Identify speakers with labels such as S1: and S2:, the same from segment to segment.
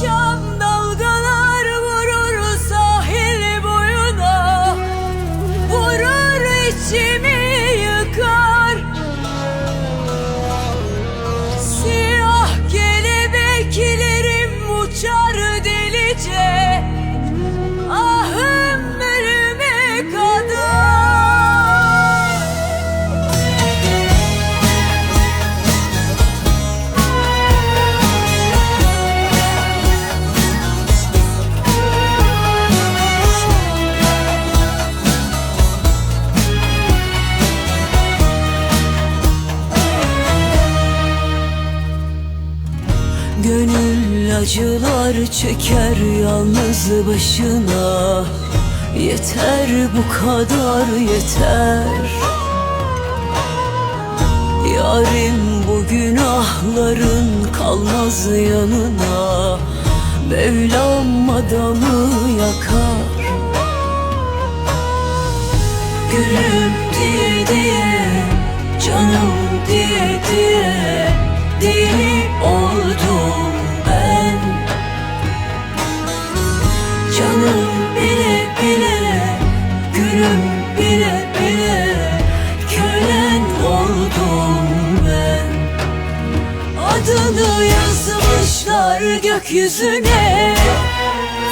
S1: show me. Acılar çeker yalnız başına. Yeter bu kadar yeter. Yarim bu günahların kalmaz yanına. Mevlam adamı yakar. Gülüm diye diye Canım diye diye Adını yazmışlar gökyüzüne.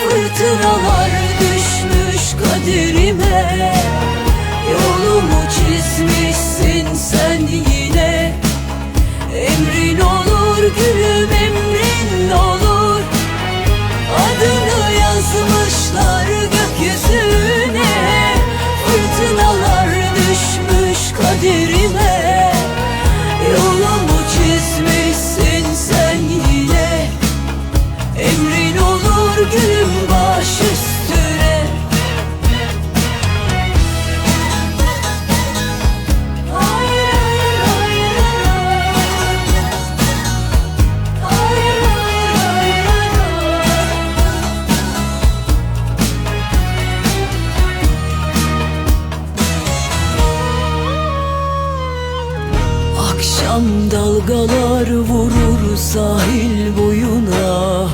S1: Fırtınalar düşmüş kaderime. Yolumu çizmişsin sen yine. Emrin olur gülüm emrin olur. Adını yazmışlar gökyüzüne. Fırtınalar düşmüş kaderime Akşam dalgalar vurur sahil boyuna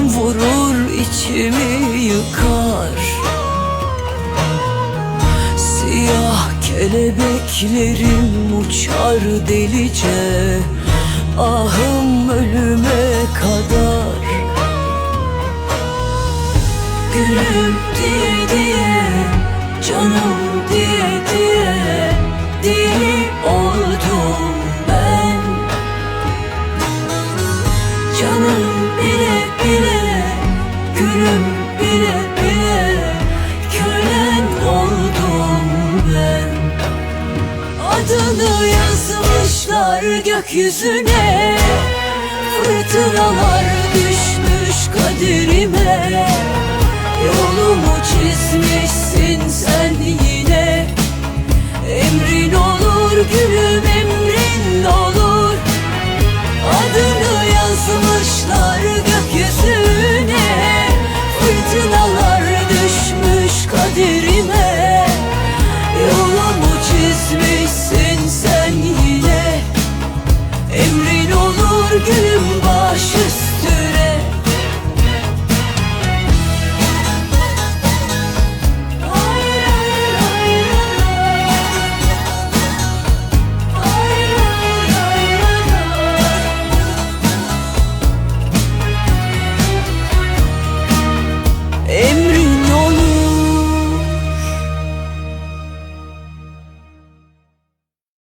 S1: Vurur içimi yıkar. Siyah kelebeklerim uçar delice Ahım ölüme kadar. Gülüm diye diye Canım diye gökyüzüne